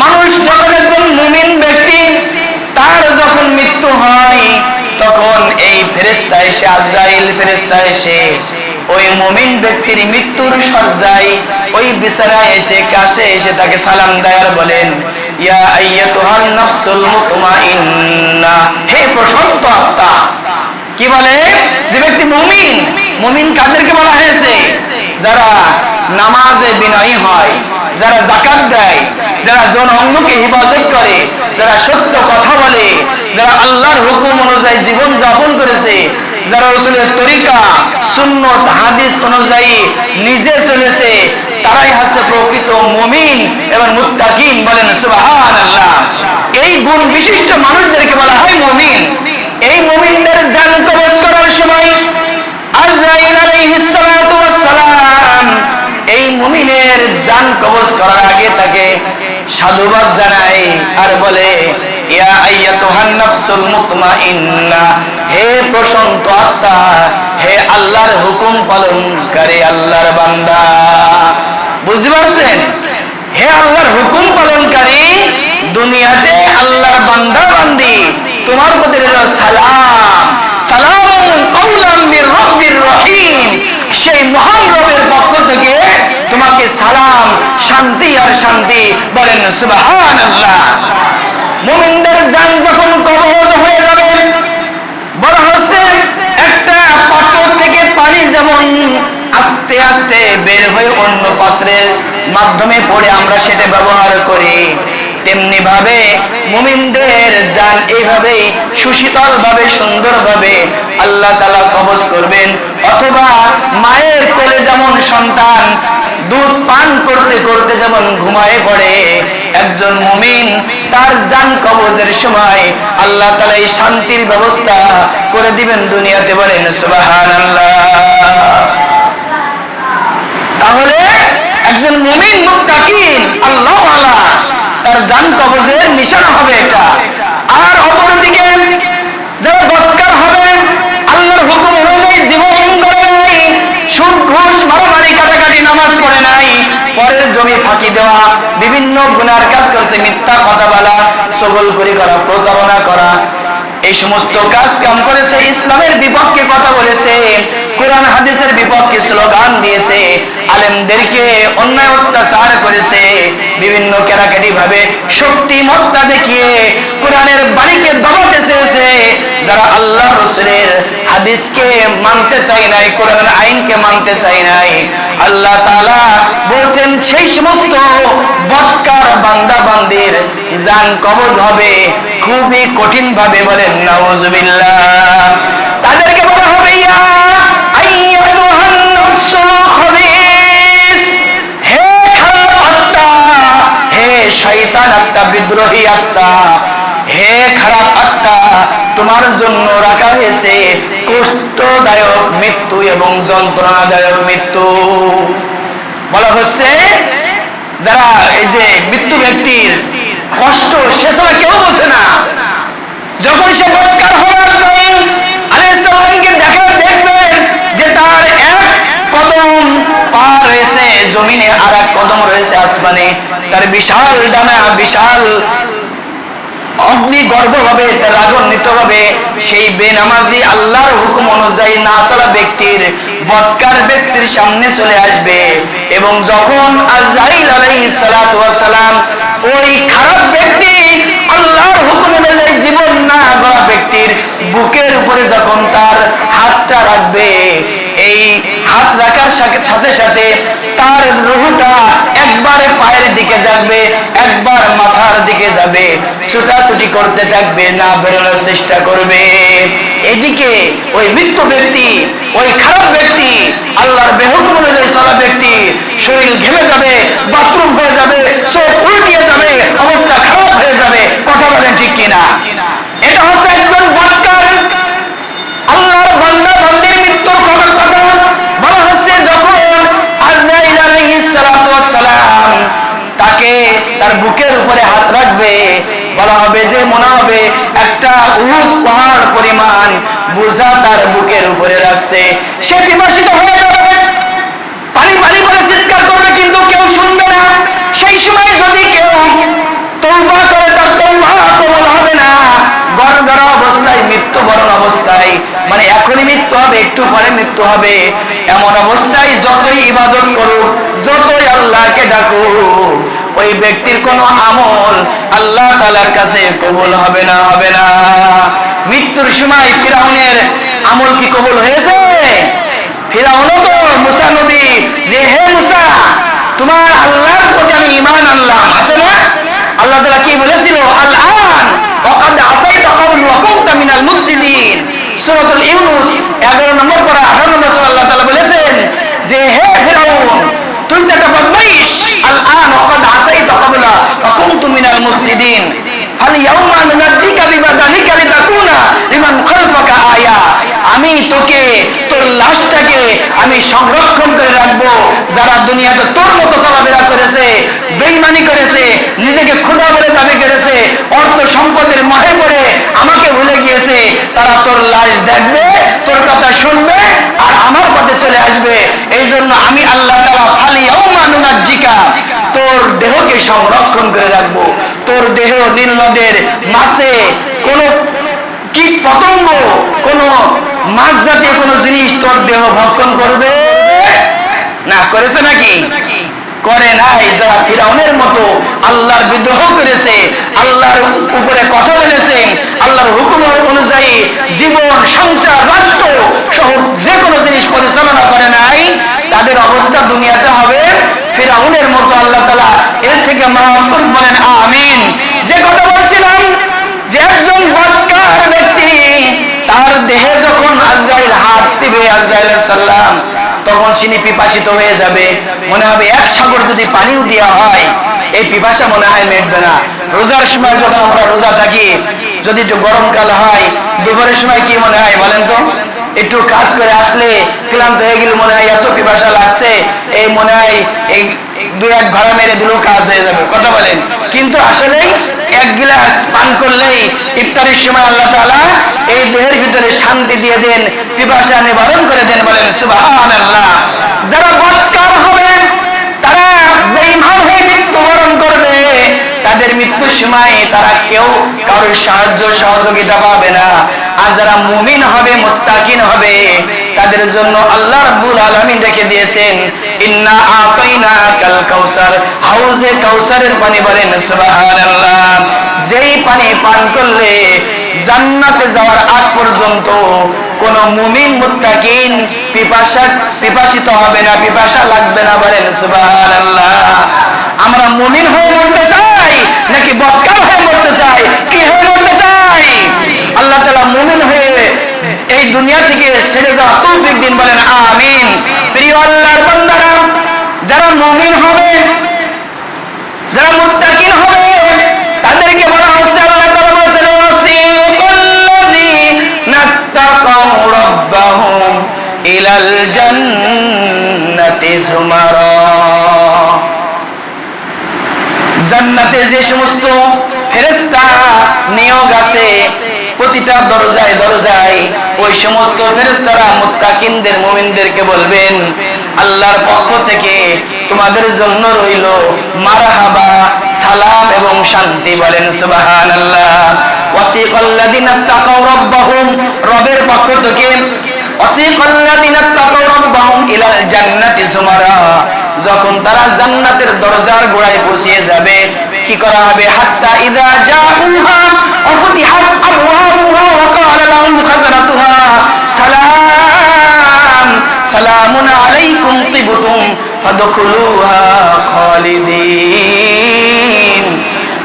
মানুষ যখন একজন মুমিন ব্যক্তি, তার যখন মৃত্যু হয়, তখন এই ফেরেস্তা এসে, আজরাইল ফেরেস্তা এসে, ওই মুমিন ব্যক্তির মৃত্যুর সজ্জায় ওই এসে, কাছে এসে তাকে সালাম দেয়ার বলেন, ইয়া মুতমাইন্না। হে প্রশান্ত আত্মা, কি বলে? যে ব্যক্তি মুমিন মুমিন কাদেরকে বলা হয়েছে? যারা নামাজে বিনয়ী হয়। যারা জাকাত দেয়, যারা জন অঙ্গকে হিফাজত করে, যারা সত্য কথা বলে, যারা আল্লাহর হুকুম অনুযায়ী জীবন যাপন করেছে, যারা রসুলের তরিকা, সুন্নত, হাদিস অনুযায়ী নিজে চলেছে, তারাই হচ্ছে প্রকৃত মুমিন এবং মুত্তাকিন বলেন সুবহান আল্লাহ এই গুণ বিশিষ্ট মানুষদেরকে বলা হয় মুমিন। এই মুমিনদের জান কবজ করার সময় আজরাইল আলাইহিস সালাতু ওয়াস সালাম এই মুমিনের জান কবজ করার আগে তাকে সাধুবাদ জানায় আর বলে হে আত্মা, হে আল্লাহর হুকুম আল্লাহর বান্দা। বুঝতে পারছেন? হে আল্লাহর হুকুম পালনকারী, দুনিয়াতে আল্লাহর বান্দা বান্দি তোমার প্রতি সালাম। সালাম সেই মহান রবের পক্ষ থেকে তোমাকে সালাম, শান্তি আর শান্তি বলেন সুবহানাল্লাহ। মুমিনদের জান যখন কবজ হয়ে যাবে বলা হচ্ছে একটা পাত্র থেকে পানি যেমন আস্তে আস্তে বের হয়ে অন্য পাত্রের মাধ্যমে পড়ে আমরা সেটা ব্যবহার করি। তেমনি ভাবে মুমিনদের যান এইভাবেই সুশীতল ভাবে সুন্দর ভাবে আল্লাহ তালা কবজ করবেন। অথবা মায়ের কোলে যেমন সন্তান দুধ পান করতে করতে যেমন ঘুমায় পড়ে, একজন মুমিন তার জান কবজের সময় আল্লাহ তালা এই শান্তির ব্যবস্থা করে দিবেন দুনিয়াতে বলেন সুবাহান তাহলে একজন মুমিন মুত্তাকিন, আল্লাহ তার জান কবজের নিশানা হবে এটা। আর অপরদিকে যারা বৎকার হবে, আল্লাহর হুকুম অনুযায়ী জীবন করে সুদ ঘুষ কাটাকাটি নামাজ পড়ে নাই, পরের জমি ফাঁকি দেওয়া, বিভিন্ন গুনার কাজ করছে মিথ্যা কথা বলা, সবল করি করা, প্রতারণা করা। এই সমস্ত কাজ কাম করেছে, ইসলামের বিপক্ষে কথা বলেছে, কোরআন, হাদিসের বিপক্ষে স্লোগান দিয়েছে, আলেমদেরকে অন্যায় অত্যাচার করেছে, বিভিন্ন কেরাকাটি ভাবে শক্তি মত্তা দেখিয়ে কোরআনের বাড়িকে দবাতে চেয়েছে। যারা আল্লাহ রসুলের হাদিসকে মানতে চাই নাই, কোরআনের আইনকে মানতে চাই নাই, আল্লাহ তালা বলছেন, সেই সমস্ত বৎকার বান্দা বান্দির জান কবজ হবে। খুবই কঠিন ভাবে বলেন, নাউজুবিল্লাহ। তাদেরকে বলা হবে শয়তান আত্মা, বিদ্রোহী আত্মা, হে খারাপ আত্মা, তোমার জন্য রাখা হয়েছে কষ্টদায়ক মৃত্যু এবং যন্ত্রণাদায়ক মৃত্যু। বলা হচ্ছে, যারা এই যে মৃত্যু ব্যক্তির কষ্ট সে সময় কেউ বোঝে না। যখন সে বৎকার হওয়ার জন্য আলাইসালামকে দেখা দেখবেন যে তার এক কদম পা রয়েছে, জমিনে আর এক কদম রয়েছে আসমানে। তার বিশাল ডানা বিশাল অগ্নি গর্ব হবে রাগান্বিত হবে সেই বেনামাজি আল্লাহর হুকুম অনুযায়ী না চলা ব্যক্তির, বৎকার ব্যক্তির সামনে চলে আসবে। এবং যখন আজরাইল আলাইহিস সালাতু ওয়াস সালাম ওই খারাপ ব্যক্তি, আল্লাহর হুকুম অনুযায়ী জীবন না গড়া ব্যক্তির বুকের উপরে যখন তার হাতটা রাখবে, এই হাত রাখার সাথে সাথে তার রুহটা একবারে পায়ের দিকে যাবে একবার মাথার দিকে যাবে, ছুটাছুটি করতে থাকবে, না বেরোনোর চেষ্টা করবে। এদিকে ওই মৃত্যু ব্যক্তি, ওই খারাপ ব্যক্তি, আল্লাহর বেহুকুম অনুযায়ী চলা ব্যক্তি, শরীর ঘেমে যাবে, বাথরুম রোজা তার বুকের উপরে রাখছে। সে বিভাষিত হয়ে যাবে। পানি পানি করে চিৎকার করবে, কিন্তু কেউ শুনবে না। সেই সময় যদি কেউ তৌবা করে, তার তৌবা কবল হবে না। মানে কোন আমল আল্লাহ তালার কাছে কবুল হবে না হবে না। মৃত্যুর সময় ফিরাউনের আমল কি কবুল হয়েছে? ফিরাউনও তো মুসা নবী। যে হে মুসা, তোমার আল্লাহর প্রতি আমি ইমান আনলাম। আছে না? আল্লাহ তাআলা কি বলেছিল? আল আন ওয়াকাদ আসাইতা ক্বাবলু ওয়া মিনাল মুফসিদিন। সূরাতুল ইউনুস 11 নম্বর পড়া 18 নম্বর সূরা আল্লাহ তাআলা বলেছেন যে হে ফিরাউন, তুই তো একটা বদমাইশ। আল আন ওয়াকাদ আসাইতা ক্বাবলা ওয়া মিনাল মুফসিদিন। আমি তোকে লাশটাকে আমি সংরক্ষণ করে রাখব। যারা দুনিয়াতে তোর মতো চলাফেরা করেছে, বেইমানি করেছে, নিজেকে খোদা বলে দাবি করেছে, অর্থ সম্পদের মহে পড়ে আমাকে ভুলে গিয়েছে, তারা তোর লাশ দেখবে, তোর কথা শুনবে আর আমার পথে চলে আসবে। এই জন্য আমি আল্লাহ তালা মানুনাজিকা তোর দেহকে সংরক্ষণ করে রাখব। তোর দেহ নীল নদের মাসে কোন কীট পতঙ্গ কোন মাছ জাতীয় কোন জিনিস তোর দেহ ভক্ষণ করবে? না, করেছে নাকি? করে নাই যারা ফিরাউনের মতো। আল্লাহর বিদ্রোহ করেছে, আল্লাহর উপরে কথা বলেছে, আল্লাহর হুকুম অনুযায়ী জীবন, সংসার, রাষ্ট্র সহ যে কোনো জিনিস পরিচালনা করে নাই, তাদের অবস্থা দুনিয়াতে হবে। ফিরাউনের মতো আল্লাহ তালা এর থেকে মাফ বলেন, আমিন। যে কথা বলছিলাম যে একজন বৎকার ব্যক্তি তার দেহে যখন আজরাইল হাত দিবে আজরাইল তখন চিনি পিপাসিত হয়ে যাবে। মনে হবে এক সাগর যদি পানিও দেওয়া হয়, এই পিপাসা মনে হয় মেটবে না। রোজার সময় যখন আমরা রোজা থাকি, যদি একটু গরমকাল হয়, দুপুরের সময় কি মনে হয় বলেন তো? একটু কাজ করে আসলে ক্লান্ত হয়ে গেলে মনে হয় এত পিপাসা লাগছে, এই মনে হয় এই দু এক ঘরে মেরে দিলেও কাজ হয়ে যাবে, কথা বলেন। কিন্তু আসলেই এক গিলাস পান করলেই ইফতারের সময় আল্লাহ তালা এই দেহের ভিতরে শান্তি দিয়ে দেন, পিপাসা নিবারণ করে দেন বলেন সুবাহ যারা বৎকার হবেন তারা বেঈমান হয়ে মৃত্যুবরণ করবে তাদের মৃত্যুর সময় তারা কেউ কারোর সাহায্য সহযোগিতা পাবে না। আর যারা মুমিন হবে, মুত্তাকিন হবে, তাদের জন্য আল্লাহ রাব্বুল আলামিন রেখে দিয়েছেন, ইন্না আতাইনা কাল কাউসার। হাউজে কাউসারের পানি বলেন, সুবহানাল্লাহ। যেই পানি পান করলে জান্নাতে যাওয়ার আগ পর্যন্ত কোন মুমিন, মুত্তাকিন পিপাসা, পিপাসিত হবে না, পিপাসা লাগবে না বলেন, সুবহানাল্লাহ। আমরা মুমিন হয়ে মরতে চাই। নাকি বক্কার হয়ে মরতে চাই কি হয়ে মরতে চাই আল্লাহ তাআলা মুমিন হয়ে এই দুনিয়া থেকে ছেড়ে যাওয়া তৌফিক দিন বলেন, আমিন। প্রিয় আল্লাহর বান্দারা, যারা মুমিন হবে, যারা মুত্তাকিন হবে, তাদেরকে বলা হচ্ছে আল্লাহ তাআলা বলেছেন ইলাল জান্নাতি যুমারা জান্নাতে সমস্ত ফেরেস্তা নিয়োগ আছে প্রতিটা দরজায় দরজায়। ওই সমস্ত ফেরেস্তারা মুত্তাকিনদের, মুমিনদেরকে বলবেন, আল্লাহর পক্ষ থেকে তোমাদের জন্য রইল মারহাবা, সালাম এবং শান্তি। বলেন, সুবহানাল্লাহ। ওয়াসিকাল্লাযিনা তাকাউ রাব্বাহুম, রবের পক্ষ থেকে ওয়াসিকাল্লাযিনা তাকাউ রাব্বাহুম ইলাল জান্নাতি যুমারা যখন তারা জান্নাতের দরজার গোড়ায় পৌঁছে যাবে কি করা হবে। হাত্তা ইদা জাউহা ক্বালা লাহুম সালাম, সালামুন আলাইকুম তিবতুম, ফাদখুলুহা খালিদিন।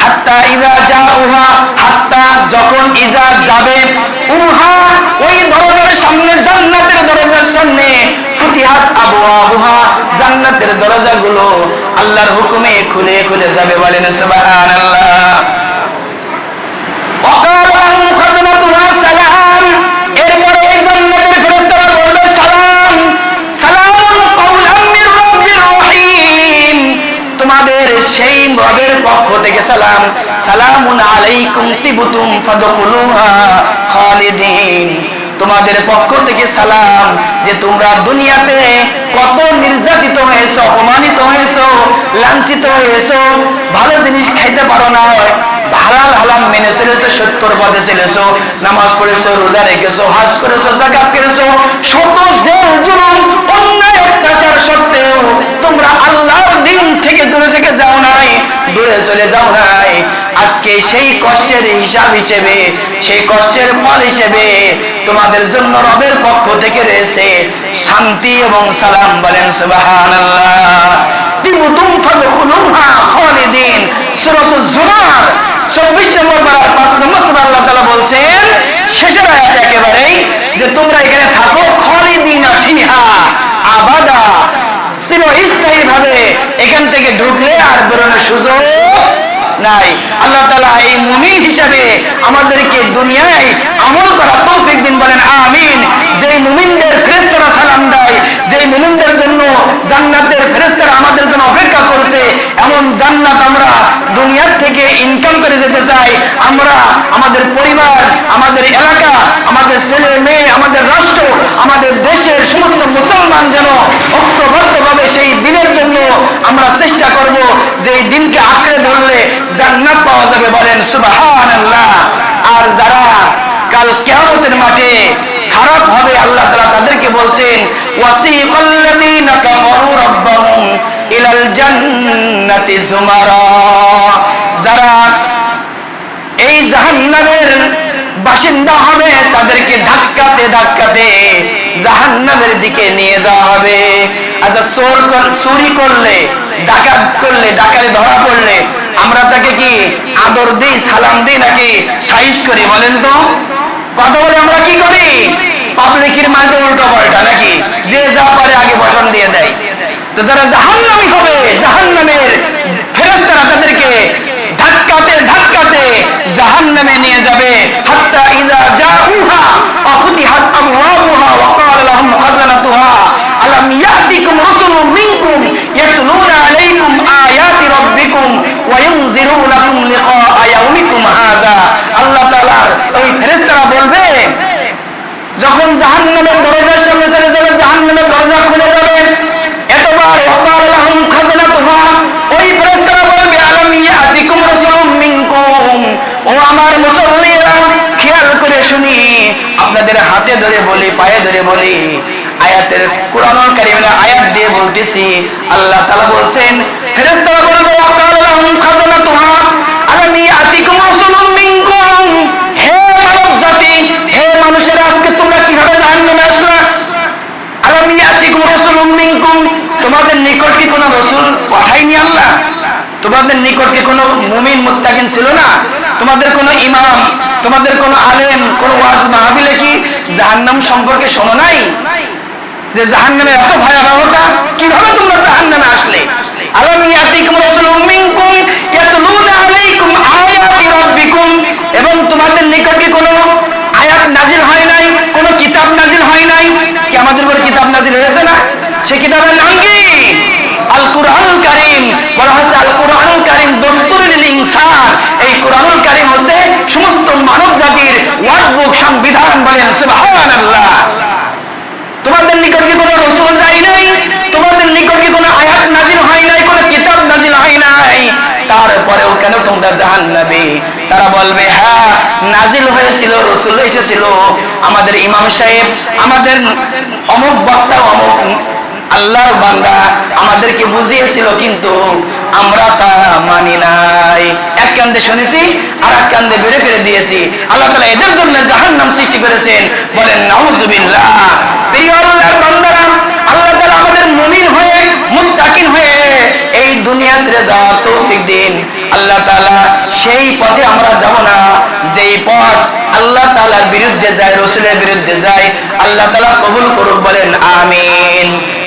হাত্তা ইদা হাত্তা যখন ইজা যাবে, উহা ওই দরজার সামনে, জান্নাতের দরজার সামনে, ফুতিহাত আবওয়াবুহা, জান্নাতের দরজাগুলো আল্লাহর হুকুমে খুলে খুলে যাবে বলেন তোমাদের সেই রবের পক্ষ থেকে সালাম। সালামুন আলাইকুম তিবুতুম ফাদখুলুহা খালিদিন। তোমাদের পক্ষ থেকে সালাম যে তোমরা দুনিয়াতে কত নির্যাতিত হয়েছো, অপমানিত হয়েছো, লাঞ্ছিত হয়েছো, ভালো জিনিস খাইতে পারো না হালাল হালাম মেনে চলেছো সত্তর পথে চলেছো, নামাজ পড়েছো, রোজা রেখেছো, হাজ করেছ জাকাত করেছ, শত জেল, জুলুম, অন্যায়, অত্যাচার সত্ত্বেও তোমরা আল্লাহর দিন থেকে দূরে থেকে যাও নাই, দূরে চলে যাও নাই। আজকে সেই কষ্টের হিসাব হিসেবে, সেই কষ্টের ফল হিসেবে তোমাদের জন্য রবের পক্ষ থেকে রয়েছে শান্তি এবং সালাম বলেন, সুবহানাল্লাহ। তিবুতুম ফাদখুলুহা খালিদিন। সূরাতুজ জুমার 24 নম্বর পারার 5 নম্বর সূরা আল্লাহ তাআলা বলছেন, শেষের আয়াতে একেবারেই যে তোমরা এখানে থাকো ঢুকলে আর বেরোনোর সুযোগ নাই। আল্লাহ তালা এই মুমিন হিসাবে আমাদেরকে দুনিয়ায় আমল করা তৌফিক দিন বলেন, আমিন। যে মুমিনদের ফেরেস্তারা সালাম দেয় যে মুমিনদের জন্য জান্নাতের ফেরেস্তারা আমাদের জন্য অপেক্ষা করছে। এমন জান্নাত আমরা দুনিয়ার থেকে ইনকাম করে যেতে চাই। আমরা, আমাদের পরিবার, আমাদের এলাকা, আমাদের ছেলে মেয়ে, আমাদের রাষ্ট্র, আমাদের দেশের সমস্ত মুসলমান যেন ঐক্যবদ্ধভাবে সেই দিনের জন্য আমরা চেষ্টা করব যে দিনকে আঁকড়ে ধরলে জান্নাত পাওয়া যাবে বলেন সুবহানাল্লাহ। আর যারা কাল কিয়ামতের মাঠে খারাপ হবে, আল্লাহ তাআলা তাদেরকে বলছেন, ওয়াসিকাল্লাযীনা কাফারু রাব্বাহুম ইলাল জান্নাতি যুমারা। যারা এই জাহান্নামের বাসিন্দা হবে, তাদেরকে ধাক্কাতে ধাক্কাতে জাহান্নামের দিকে নিয়ে যাওয়া হবে। আচ্ছা চোর চুরি করলে, ডাকাত করলে, ডাকাতে ধরা পড়লে আমরা তাকে কি আদর দিই, সালাম দিই নাকি সাইজ করি বলেন তো? কথা বলে আমরা কি করি? পাবলিকের মাঝে উল্টো পাল্টা নাকি? যে যা পারে আগে বসন দিয়ে দেয়। তো যারা জাহান্নামী হবে, জাহান্নামের ফেরস্তারা তাদেরকে ধাক্কাতে ধাক্কাতে জাহান্নামে নিয়ে যাবে। হাত্তা ইজা জাউহা ফাফতিহাত আবওয়াবুহা ওয়া ক্বালা লাহুম খাজানাতুহা আলাম ইয়াতিকুম রাসূলুম মিনকুম ইয়াতলুনা আলাইকুম আয়াতি রাব্বিকুম ওয়া ইউনজিরুনাকুম লিকাআ ইয়াউমিকুম হাযা আল্লাহ তাআলার ওই ফেরেশতারা বলবে যখন জাহান্নামের দরজার সামনে চলে যাবে জাহান্নামের দরজা খুলে যাবে এতবার ওয়াকাল লাহুম খাজানাতুহা ওই ফেরেশতারা বলবে আলাম ইয়াতিকুম রাসূলুম মিনকুম ও আমার মুসল্লিরা খেয়াল করে শুনি আপনাদের হাতে ধরে বলি, পায়ে ধরে বলি, আয়াতের কোরআনুল কারীমের আয়াত দিয়ে বলতেছি, আল্লাহ তাআলা বলছেন, ফেরেশতারা বলবে ওয়াকাল লাহুম খাজানাতুহা আলাম ইয়াতিকুম রাসূলুম মিনকুম। হে মানব জাতি, হে মানুষের, আজকে তোমরা কীভাবে জাহান্নামে আসলা? আলাম ইয়াতিকুম রাসূলুম মিনকুম। তোমাদের নিকট কি কোনো রাসূল পাঠায়নি আল্লাহ? তোমাদের নিকট কি কোনো মুমিন মুত্তাকিন ছিল না? তোমাদের কোনো ইমাম, তোমাদের কোনো আলেম, কোনো ওয়াজ মাহফিলে কি জাহান্নাম সম্পর্কে শোনো নাই? যে জাহান্নামে এত ভয়াবহতা, কীভাবে তোমরা জাহান্নামে আসলে? এবং তোমাদের আয়াত হয় নাই, কোনো কিতাব নাজিল হয় নাই? কি আমাদের উপর কিতাব নাজিল হয়েছে না? সে কিতাবের নাম কি? আল কুরআনুল কারীম। বলা হয়েছে আল কুরআনুল কারীম দস্তুরুল ইনসান এই কুরআনুল কারীম হচ্ছে সমস্ত মানব জাতির ওয়ার্ডবুক সংবিধান বলেন সুবহানাল্লাহ। তোমাদের নিকট কি কোনো রসুল যায় নাই? তোমাদের নিকট কি কোনো আয়াত নাজিল হয় নাই? কোনো কিতাব নাজিল হয় নাই? তারপরেও কেন তোমরা জাহান্নাবে তারা বলবে হ্যাঁ নাজিল হয়েছিল, রসুল এসেছিল। আমাদের ইমাম সাহেব, আমাদের অমুক বক্তা, অমুক আল্লাহর বান্দা আমাদেরকে বুঝিয়েছিল কিন্তু আমরা তা মানি নাই। এক কান্দে শুনেছি আর এক কান্দে বেড়ে ফেলে দিয়েছি। আল্লাহ তালা এদের জন্য জাহান্নাম সৃষ্টি করেছেন। বলেন হয়ে এই দুনিয়া আল্লাহ সেই পথে আমরা যাব না। যেই পথ আল্লাহ বিরুদ্ধে যায়, রসুলের বিরুদ্ধে যায়, আল্লাহ তাআলা কবুল করুক, বলেন, আমিন।